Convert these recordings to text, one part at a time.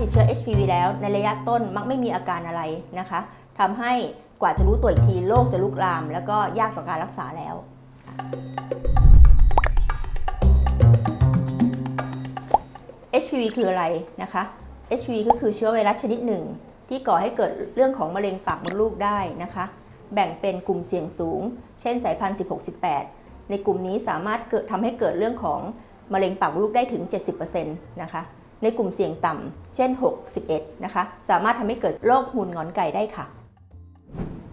ติดเชื้อ HPV แล้วในระยะต้นมักไม่มีอาการอะไรนะคะทำให้กว่าจะรู้ตัวอีกทีโรคจะลุกลาม แล้วก็ยากต่อการรักษาแล้ว HPV คืออะไรนะคะ HPV ก็คือเชื้อไวรัสชนิดหนึ่ง ที่ก่อให้เกิดเรื่องของมะเร็งปากมดลูกได้นะคะ แบ่งเป็นกลุ่มเสี่ยงสูง เช่นสายพันธุ์ 16-18 ในกลุ่มนี้สามารถเกิดทำให้เกิดเรื่องของมะเร็งปากมดลูกได้ถึง 70%นะคะ ในกลุ่มเสี่ยงต่ำเช่น 6-11 นะคะ สามารถทำให้เกิดโรคหูนงอนไก่ได้ค่ะ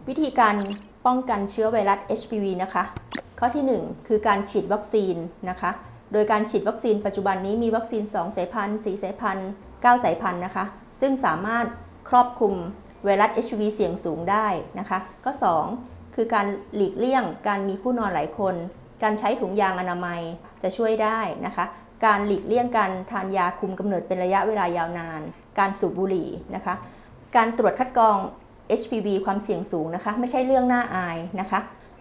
วิธีการป้องกันเชื้อไวรัส HPV นะคะ ข้อที่ 1 คือการฉีดวัคซีนนะคะ โดยการฉีดวัคซีนปัจจุบันนี้มีวัคซีน 2 สายพันธุ์4สายพันธุ์9สายพันธุ์นะคะ ซึ่งสามารถครอบคลุมไวรัส HPV เสี่ยงสูงได้นะคะข้อ2คือการหลีกเลี่ยงการมีคู่นอนหลายคน การใช้ถุงยางอนามัยจะช่วยได้นะคะ การหลีกเลี่ยงการทานยาคุมกำเนิดเป็นระยะเวลายาวนาน การสูบบุหรี่นะคะ การตรวจคัดกรอง HPV ความเสี่ยงสูงนะคะ ไม่ใช่เรื่องน่าอายนะคะ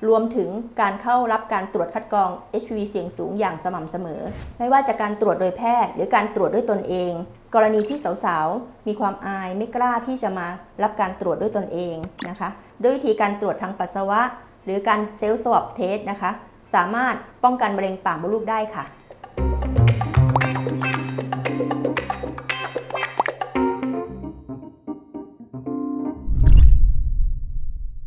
รวมถึงการเข้ารับการตรวจคัดกรอง HPV เสี่ยงสูงอย่างสม่ำเสมอ ไม่ว่าจากการตรวจโดยแพทย์ หรือการตรวจด้วยตนเอง กรณีที่สาวๆ มีความอายไม่กล้าที่จะมารับการตรวจด้วยตนเองนะคะ ด้วยวิธีการตรวจทางปัสสาวะ หรือการเซลล์สวอปเทสนะคะ สามารถป้องกันมะเร็งปากมดลูกได้ค่ะ